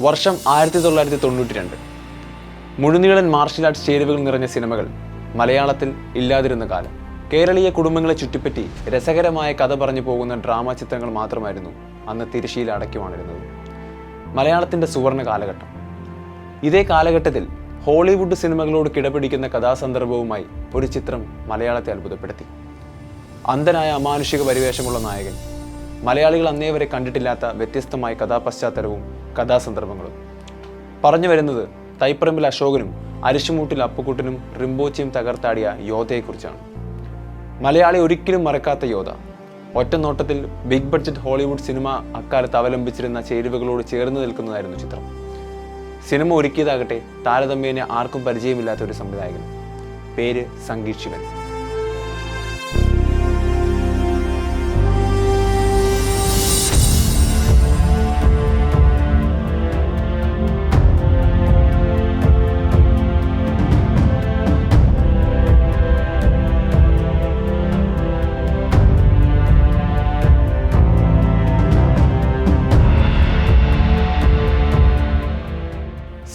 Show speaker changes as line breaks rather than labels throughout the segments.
വർഷം ആയിരത്തി തൊള്ളായിരത്തി തൊണ്ണൂറ്റി രണ്ട് മുഴുനീളൻ മാർഷൽ ആർട്സ് ചേരുവകൾ നിറഞ്ഞ സിനിമകൾ മലയാളത്തിൽ ഇല്ലാതിരുന്ന കാലം. കേരളീയ കുടുംബങ്ങളെ ചുറ്റിപ്പറ്റി രസകരമായ കഥ പറഞ്ഞു പോകുന്ന ഡ്രാമ ചിത്രങ്ങൾ മാത്രമായിരുന്നു അന്ന് തിരശ്ശീല അടയ്ക്കുവാണിരുന്നത് മലയാളത്തിന്റെ സുവർണ കാലഘട്ടം. ഇതേ കാലഘട്ടത്തിൽ ഹോളിവുഡ് സിനിമകളോട് കിടപിടിക്കുന്ന കഥാസന്ദർഭവുമായി ഒരു ചിത്രം മലയാളത്തെ അത്ഭുതപ്പെടുത്തി. അന്ധനായ അമാനുഷിക പരിവേഷമുള്ള നായകൻ മലയാളികൾ അന്നേ വരെ കണ്ടിട്ടില്ലാത്ത വ്യത്യസ്തമായ കഥാപശ്ചാത്തലവും കഥാസന്ദർഭങ്ങളും. പറഞ്ഞു വരുന്നത് തൈപ്പറമ്പിൽ അശോകനും അരിശുമൂട്ടിൽ അപ്പുക്കുട്ടനും റിംബോച്ചിയും തകർത്താടിയ യോധയെക്കുറിച്ചാണ്. മലയാളി ഒരിക്കലും മറക്കാത്ത യോധ. ഒറ്റ നോട്ടത്തിൽ ബിഗ് ബഡ്ജറ്റ് ഹോളിവുഡ് സിനിമ അക്കാലത്ത് അവലംബിച്ചിരുന്ന ചേരുവകളോട് ചേർന്ന് നിൽക്കുന്നതായിരുന്നു ചിത്രം. സിനിമ ഒരുക്കിയതാകട്ടെ താരതമ്യേന ആർക്കും പരിചയമില്ലാത്ത ഒരു സംവിധായകൻ. പേര് സംഗീത്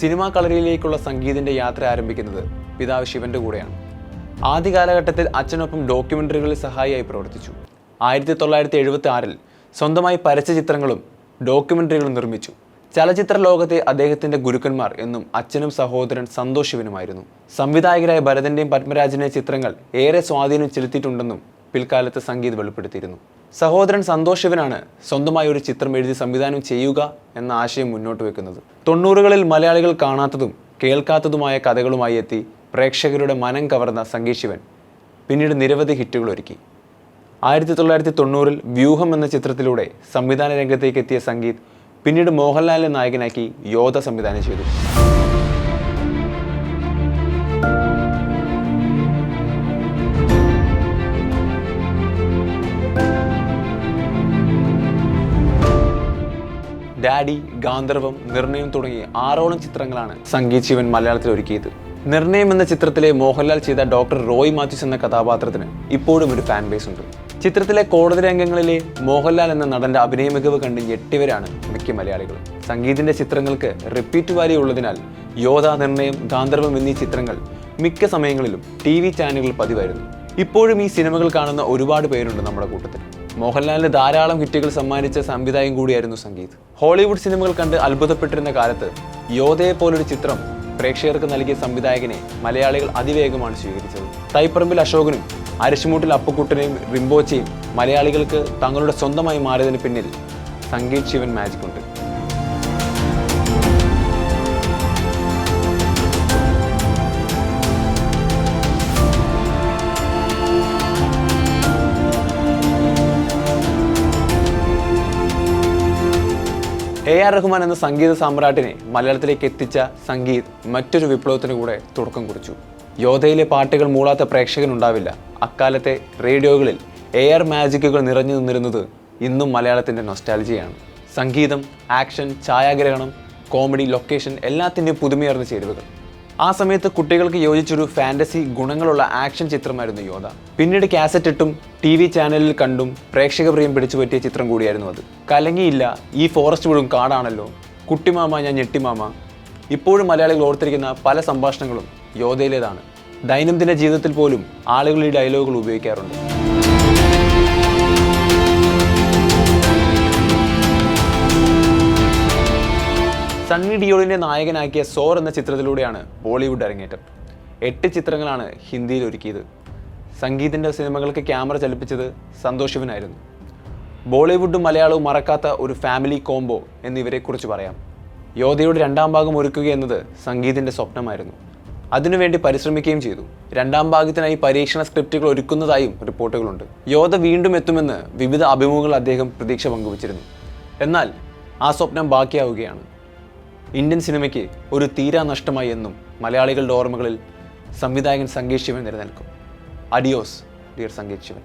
സിനിമാ കളരിയിലേക്കുള്ള സംഗീതിന്റെ യാത്ര ആരംഭിക്കുന്നത് പിതാവ് ശിവന്റെ കൂടെയാണ്. ആദ്യ കാലഘട്ടത്തിൽ അച്ഛനൊപ്പം ഡോക്യുമെന്ററികളിൽ സഹായിയായി പ്രവർത്തിച്ചു. ആയിരത്തി തൊള്ളായിരത്തി എഴുപത്തി ആറിൽ സ്വന്തമായി പരസ്യചിത്രങ്ങളും ഡോക്യുമെന്ററികളും നിർമ്മിച്ചു. ചലച്ചിത്ര ലോകത്തെ അദ്ദേഹത്തിന്റെ ഗുരുക്കന്മാർ എന്നും അച്ഛനും സഹോദരൻ സന്തോഷ് ശിവനുമായിരുന്നു. സംവിധായകരായ ഭരതന്റെയും പത്മരാജന്റെയും ചിത്രങ്ങൾ ഏറെ സ്വാധീനം ചെലുത്തിയിട്ടുണ്ടെന്നും പിൽക്കാലത്ത് സംഗീത് വെളിപ്പെടുത്തിയിരുന്നു. സഹോദരൻ സന്തോഷ് ശിവനാണ് സ്വന്തമായി ഒരു ചിത്രം എഴുതി സംവിധാനം ചെയ്യുക എന്ന ആശയം മുന്നോട്ട് വെക്കുന്നത്. തൊണ്ണൂറുകളിൽ മലയാളികൾ കാണാത്തതും കേൾക്കാത്തതുമായ കഥകളുമായി എത്തി പ്രേക്ഷകരുടെ മനം കവർന്ന സംഗീശിവൻ പിന്നീട് നിരവധി ഹിറ്റുകൾ ഒരുക്കി. ആയിരത്തി തൊള്ളായിരത്തി തൊണ്ണൂറിൽ വ്യൂഹം എന്ന ചിത്രത്തിലൂടെ സംവിധാന രംഗത്തേക്ക് എത്തിയ സംഗീത് പിന്നീട് മോഹൻലാലിനെ നായകനാക്കി യോധ സംവിധാനം ചെയ്തു. ഡാഡി ഗാന്ധർവം നിർണയം തുടങ്ങി ആറോളം ചിത്രങ്ങളാണ് സംഗീത് ശിവൻ മലയാളത്തിൽ ഒരുക്കിയത്. നിർണയം എന്ന ചിത്രത്തിലെ മോഹൻലാൽ ചെയ്ത ഡോക്ടർ റോയ് മാത്യൂസ് എന്ന കഥാപാത്രത്തിന് ഇപ്പോഴും ഒരു ഫാൻ ബേസ് ഉണ്ട്. ചിത്രത്തിലെ കോടതി രംഗങ്ങളിലെ മോഹൻലാൽ എന്ന നടന്റെ അഭിനയ മികവ് കണ്ട് ഞെട്ടിവരാണ് മിക്ക മലയാളികൾ സംഗീതിന്റെ ചിത്രങ്ങൾക്ക് റിപ്പീറ്റ് വാല്യൂ ഉള്ളതിനാൽ യോധ നിർണയം ഗാന്ധർവം എന്നീ ചിത്രങ്ങൾ മിക്ക സമയങ്ങളിലും ടി വി ചാനലുകൾ പതിവായിരുന്നു. ഇപ്പോഴും ഈ സിനിമകൾ കാണുന്ന ഒരുപാട് പേരുണ്ട് നമ്മുടെ കൂട്ടത്തിൽ. മോഹൻലാലിന് ധാരാളം ഹിറ്റുകൾ സമ്മാനിച്ച സംവിധായകൻ കൂടിയായിരുന്നു സംഗീത്. ഹോളിവുഡ് സിനിമകൾ കണ്ട് അത്ഭുതപ്പെട്ടിരുന്ന കാലത്ത് യോധയെ പോലൊരു ചിത്രം പ്രേക്ഷകർക്ക് നൽകിയ സംവിധായകനെ മലയാളികൾ അതിവേഗമാണ് സ്വീകരിച്ചത്. തൈപ്പറമ്പിൽ അശോകനും അരിശുമൂട്ടിൽ അപ്പുക്കുട്ടനെയും റിംബോച്ചയും മലയാളികൾക്ക് തങ്ങളുടെ സ്വന്തമായി മാറിയതിന് പിന്നിൽ സംഗീത് ശിവൻ മാജിക് ഉണ്ട്. എ ആർ റഹ്മാൻ എന്ന സംഗീത സാമ്രാട്ടിനെ മലയാളത്തിലേക്ക് എത്തിച്ച സംഗീത് മറ്റൊരു വിപ്ലവത്തിന് കൂടെ തുടക്കം കുറിച്ചു. യോധയിലെ പാട്ടുകൾ മൂളാത്ത പ്രേക്ഷകനുണ്ടാവില്ല. അക്കാലത്തെ റേഡിയോകളിൽ എ ആർ മാജിക്കുകൾ നിറഞ്ഞു നിന്നിരുന്നത് ഇന്നും മലയാളത്തിന്റെ നൊസ്റ്റാലജിയാണ് സംഗീതം ആക്ഷൻ ഛായാഗ്രഹണം കോമഡി ലൊക്കേഷൻ എല്ലാത്തിന്റെയും പുതുമയാർന്ന ചേരുവകൾ. ആ സമയത്ത് കുട്ടികൾക്ക് യോജിച്ചൊരു ഫാന്റസി ഗുണങ്ങളുള്ള ആക്ഷൻ ചിത്രമായിരുന്നു യോധ. പിന്നീട് കാസറ്റ് ഇട്ടും ടി വി ചാനലിൽ കണ്ടും പ്രേക്ഷക പ്രിയം പിടിച്ചു പറ്റിയ ചിത്രം കൂടിയായിരുന്നു അത്. കലങ്ങിയില്ല ഈ ഫോറസ്റ്റ് മുഴുവൻ കാടാണല്ലോ. കുട്ടിമാമ ഞാൻ ഞെട്ടിമാമ. ഇപ്പോഴും മലയാളികൾ ഓർത്തിരിക്കുന്ന പല സംഭാഷണങ്ങളും യോധയിലേതാണ് ദൈനംദിന ജീവിതത്തിൽ പോലും ആളുകൾ ഈ ഡയലോഗുകൾ ഉപയോഗിക്കാറുണ്ട്. സണ്ണി ഡിയോളിനെ നായകനാക്കിയ സോർ എന്ന ചിത്രത്തിലൂടെയാണ് ബോളിവുഡ് അരങ്ങേറ്റം. എട്ട് ചിത്രങ്ങളാണ് ഹിന്ദിയിൽ ഒരുക്കിയത്. സംഗീതിന്റെ സിനിമകൾക്ക് ക്യാമറ ചലിപ്പിച്ചത് സന്തോഷവനായിരുന്നു ബോളിവുഡും മലയാളവും മറക്കാത്ത ഒരു ഫാമിലി കോംബോ എന്നിവരെക്കുറിച്ച് പറയാം. യോധയുടെ രണ്ടാം ഭാഗം ഒരുക്കുക എന്നത് സംഗീതിന്റെ സ്വപ്നമായിരുന്നു. അതിനുവേണ്ടി പരിശ്രമിക്കുകയും ചെയ്തു. രണ്ടാം ഭാഗത്തിനായി പരീക്ഷണ സ്ക്രിപ്റ്റുകൾ ഒരുക്കുന്നതായും റിപ്പോർട്ടുകളുണ്ട്. യോധ വീണ്ടും എത്തുമെന്ന് വിവിധ അഭിമുഖങ്ങൾ അദ്ദേഹം പ്രതീക്ഷ പങ്കുവച്ചിരുന്നു. എന്നാൽ ആ സ്വപ്നം ബാക്കിയാവുകയാണ്. ഇന്ത്യൻ സിനിമയ്ക്ക് ഒരു തീരാ നഷ്ടമായി എന്നും മലയാളികളുടെ ഓർമ്മകളിൽ സംവിധായകൻ സംഗീത് ശിവൻ നിലനിൽക്കും. Adios dear Sangeeth Sivan.